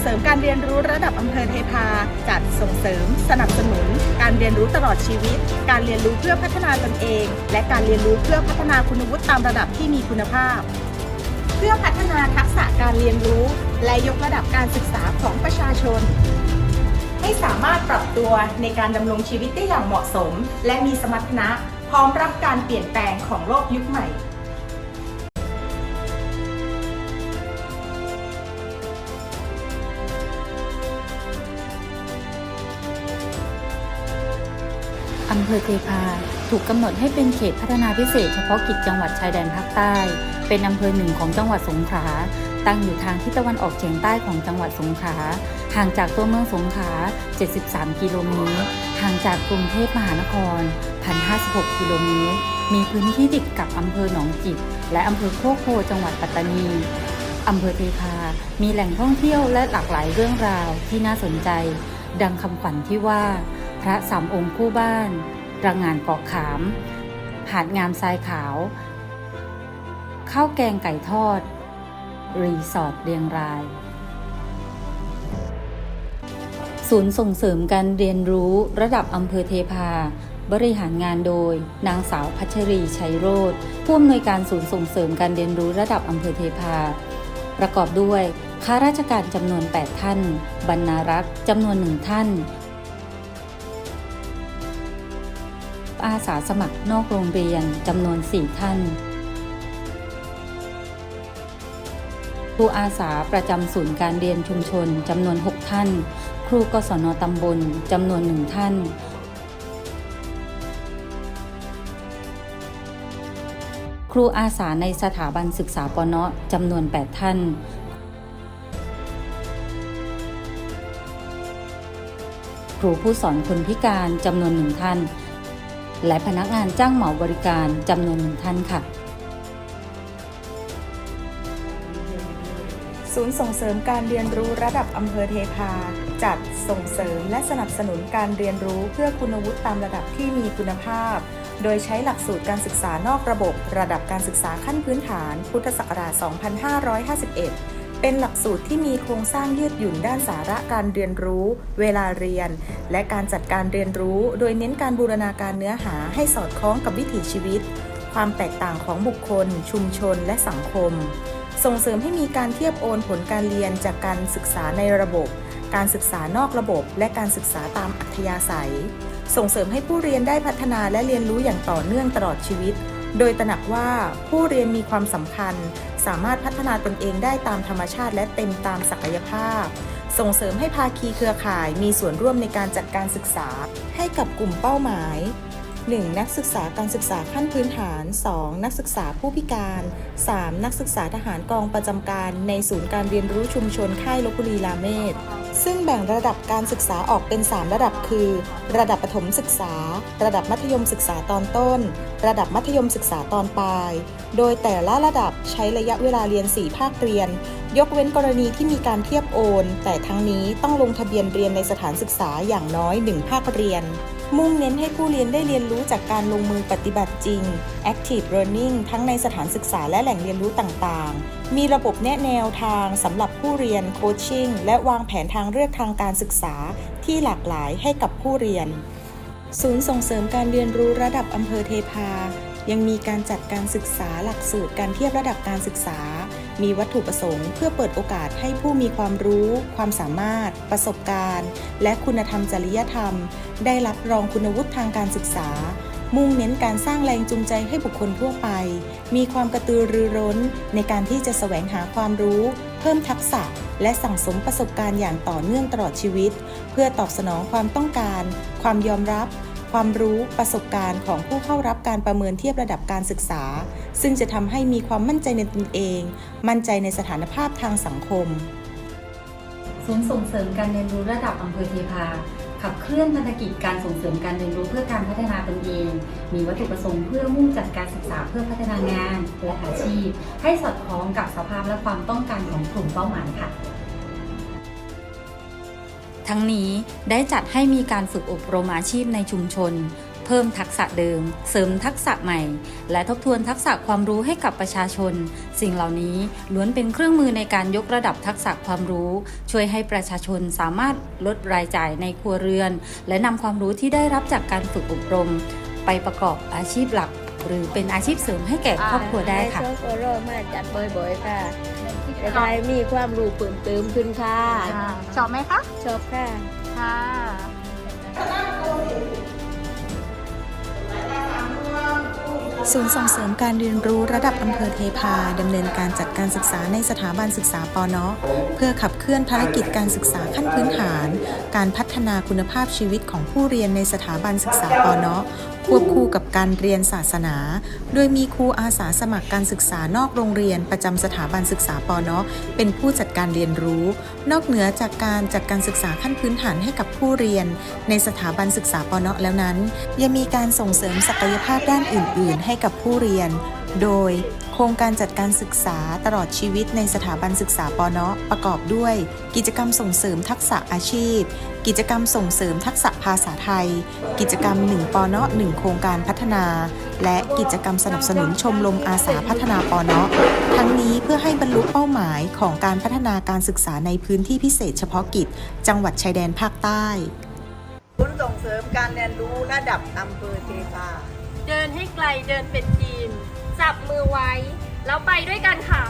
เสริมการเรียนรู้ระดับอำเภอเทพา จัดส่งเสริม สนับสนุน การเรียนรู้ตลอดชีวิต การเรียนรู้เพื่อพัฒนาตนเอง และการเรียนรู้เพื่อพัฒนาคุณวุฒิตามระดับที่มีคุณภาพ เพื่อพัฒนาทักษะการเรียนรู้ และยกระดับการศึกษาของประชาชน ให้สามารถปรับตัวในการดำรงชีวิตได้อย่างเหมาะสม และมีสมรรถนะ พร้อมรับการเปลี่ยนแปลงของโลกยุคใหม่ำเภอเทพา ถูกกำหนดให้เป็นเขตพัฒนาพิเศษเฉพาะกิจจังหวัดชายแดนภาคใต้ เป็นอำเภอหนึ่งของจังหวัดสงขลา ตั้งอยู่ทางทิศตะวันออกเฉียงใต้ของจังหวัดสงขลา ห่างจากตัวเมืองสงขลา 73 กิโลเมตร ห่างจากกรุงเทพมหานคร 1,056 กิโลเมตร มีพื้นที่ติดกับอำเภอหนองจิก และอำเภอโคกโพจังหวัดปัตตานีอำเภอเทพา มีแหล่งท่องเที่ยวและหลากหลายเรื่องราวที่น่าสนใจ ดังคำขวัญที่ว่า พระสามองค์คู่บ้านระงานเกาะขาม หาดงามทรายขาว ข้าวแกงไก่ทอด รีสอร์ทเรียงราย ศูนย์ส่งเสริมการเรียนรู้ระดับอำเภอเทพา บริหารงานโดย นางสาวพัชรีชัยโรธผู้อำนวยการศูนย์ส่งเสริมการเรียนรู้ระดับอำเภอเทพา ประกอบด้วยข้าราชการจำนวน 8 ท่าน บรรณารักษ์จำนวนหนึ่งท่าน อาสาสมัครนอกโรงเรียนจำนวน 4 ท่านครูอาสาประจำศูนย์การเรียนชุมชนจำนวน 6 ท่าน ครูกศนตำบลจำนวนหนึ่งท่าน ครูอาสาในสถาบันศึกษาปนจำนวน 8 ท่านครูผู้สอนคนพิการจำนวนหนึ่งท่าน และพนักงานจ้างเหมาบริการจำนวนหนึ่งท่านค่ะ ศูนย์ส่งเสริมการเรียนรู้ระดับอำเภอเทพา จัดส่งเสริมและสนับสนุนการเรียนรู้เพื่อคุณวุฒิตามระดับที่มีคุณภาพ โดยใช้หลักสูตรการศึกษานอกระบบ ระดับการศึกษาขั้นพื้นฐาน พุทธศักราช 2551 เป็นหลักสูตรที่มีโครงสร้างยืดหยุ่นด้านสาระการเรียนรู้ เวลาเรียน และการจัดการเรียนรู้ โดยเน้นการบูรณาการเนื้อหาให้สอดคล้องกับวิถีชีวิต ความแตกต่างของบุคคล ชุมชน และสังคม ส่งเสริมให้มีการเทียบโอนผลการเรียนจากการศึกษาในระบบ การศึกษานอกระบบ และการศึกษาตามอัธยาศัย ส่งเสริมให้ผู้เรียนได้พัฒนาและเรียนรู้อย่างต่อเนื่องตลอดชีวิต โดยตระหนักว่าผู้เรียนมีความสำคัญ สามารถพัฒนาตนเองได้ตามธรรมชาติและเต็มตามศักยภาพ ส่งเสริมให้ภาคีเครือข่ายมีส่วนร่วมในการจัดการศึกษาให้กับกลุ่มเป้าหมาย 1. นักศึกษาการศึกษาขั้นพื้นฐาน 2. นักศึกษาผู้พิการ 3. นักศึกษาทหารกองประจำการ ในศูนย์การเรียนรู้ชุมชนค่ายลบบุรีราเมศซึ่งแบ่งระดับการศึกษาออกเป็น 3 ระดับคือ ระดับประถมศึกษา ระดับมัธยมศึกษาตอนต้น ระดับมัธยมศึกษาตอนปลาย โดยแต่ละระดับใช้ระยะเวลาเรียน 4 ภาคเรียน ยกเว้นกรณีที่มีการเทียบโอน แต่ทั้งนี้ต้องลงทะเบียนเรียนในสถานศึกษาอย่างน้อย 1 ภาคเรียน มุ่งเน้นให้ผู้เรียนได้เรียนรู้จากการลงมือปฏิบัติจริง Active Learning ทั้งในสถานศึกษาและแหล่งเรียนรู้ต่างๆ มีระบบแนะแนวทางสำหรับผู้เรียนโคชชิ่งและวางแผนทางเลือกทางการศึกษาที่หลากหลายให้กับผู้เรียน ศูนย์ส่งเสริมการเรียนรู้ระดับอำเภอเทพา ยังมีการจัดการศึกษาหลักสูตรการเทียบระดับการศึกษา มีวัตถุประสงค์เพื่อเปิดโอกาสให้ผู้มีความรู้ ความสามารถ ประสบการณ์ และคุณธรรมจริยธรรม ได้รับรองคุณวุฒิทางการศึกษา มุ่งเน้นการสร้างแรงจูงใจให้บุคคลทั่วไป มีความกระตือรือร้น ในการที่จะแสวงหาความรู้ เพิ่มทักษะ และสั่งสมประสบการณ์อย่างต่อเนื่องตลอดชีวิต เพื่อตอบสนองความต้องการ ความยอมรับ ความรู้ประสบการณ์ของผู้เข้ารับการประเมินเทียบระดับการศึกษา ซึ่งจะทำให้มีความมั่นใจในตนเอง มั่นใจในสถานภาพทางสังคม ศูนย์ส่งเสริมการเรียนรู้ระดับอำเภอเทพา ขับเคลื่อนพันธกิจการส่งเสริมการเรียนรู้เพื่อการพัฒนาตนเอง มีวัตถุประสงค์เพื่อมุ่งจัดการศึกษาเพื่อพัฒนางานและอาชีพ ให้สอดคล้องกับสภาพและความต้องการของกลุ่มเป้าหมายค่ะ ทั้งนี้ได้จัดให้มีการฝึกอบรมอาชีพในชุมชน เพิ่มทักษะเดิม เสริมทักษะใหม่ และทบทวนทักษะความรู้ให้กับประชาชน สิ่งเหล่านี้ล้วนเป็นเครื่องมือในการยกระดับทักษะความรู้ ช่วยให้ประชาชนสามารถลดรายจ่ายในครัวเรือน และนำความรู้ที่ได้รับจากการฝึกอบรม ไปประกอบอาชีพหลัก หรือเป็นอาชีพเสริมให้แก่ครอบครัวได้ค่ะในโซโลมาจัดบ่อยๆค่ะ จะได้มีความรู้เพิ่มเติมขึ้นค่ะ ชอบไหมคะ ชอบค่ะ ค่ะศูนย์ส่งเสริมการเรียนรู้ระดับอำเภอเทพาดำเนินการจัดการศึกษาในสถาบันศึกษาปอนอเพื่อขับเคลื่อนภารกิจการศึกษาขั้นพื้นฐาน การพัฒนาคุณภาพชีวิตของผู้เรียนในสถาบันศึกษาปอนอควบคู่กับการเรียนศาสนา โดยมีครูอาสาสมัครการศึกษานอกโรงเรียนประจำสถาบันศึกษาปอนอเป็นผู้จัดการเรียนรู้ นอกเหนือจากการจัดการศึกษาขั้นพื้นฐานให้กับผู้เรียน ในสถาบันศึกษาปอนอแล้วนั้น ยังมีการส่งเสริมศักยภาพด้านอื่น ๆ ให้กับผู้เรียน โดย ครงการจัดการศึกษาตลอดชีวิตในสถาบันศึกษาปอนอประกอบด้วย กิจกรรมส่งเสริมทักษะอาชีพ กิจกรรมส่งเสริมทักษะภาษาไทย กิจกรรม1ปอนอ1โครงการพัฒนา และกิจกรรมสนับสนุนชมรมอาสาพัฒนาปอนอทั้งนี้เพื่อให้บรรลุเป้าหมายของการพัฒนาการศึกษาในพื้นที่พิเศษเฉพาะกิจ จังหวัดชายแดนภาคใต้ศูนย์ส่งเสริมการเรียนรู้ระดับอำเภอเทพาเดินให้ไกลเดินเป็นทีม จับมือไว้ แล้วไปด้วยกันค่ะ